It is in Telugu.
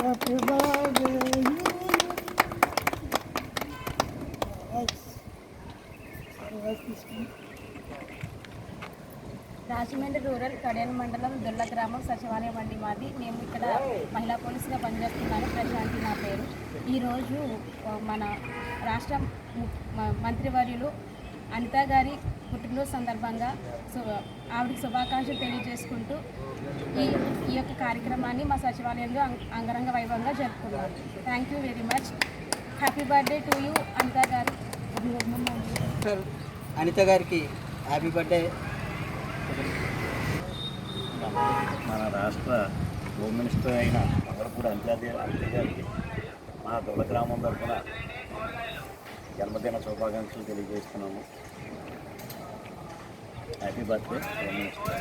Happy birthday. రాజమండ్రి రూరల్ కడియన్ మండలం దొల్ల గ్రామం సచివాలయం అండి మాది మేము ఇక్కడ మహిళా పోలీసుగా పనిచేస్తున్నాను ప్రశాంతి నా పేరు ఈరోజు మన రాష్ట్ర మ- మంత్రివర్యులు అనిత గారి పుట్టినరోజు సందర్భంగా సు ఆవిడకి శుభాకాంక్షలు తెలియజేసుకుంటూ ఈ ఈ యొక్క కార్యక్రమాన్ని మా సచివాలయంలో అంగ- అంగరంగ వైభవంగా జరుపుకున్నాం thank you very much happy birthday to you Anitha garu. Sir Anitha గారికి హ్యాపీ బర్త్డే మన రాష్ట్ర హోమ్ మినిస్టర్ అయిన నగరపూడి అంత్యాది అంత్య గారికి మా దొల గ్రామం తరఫున జన్మదిన శుభాకాంక్షలు తెలియజేస్తున్నాము. Happy birthday home minister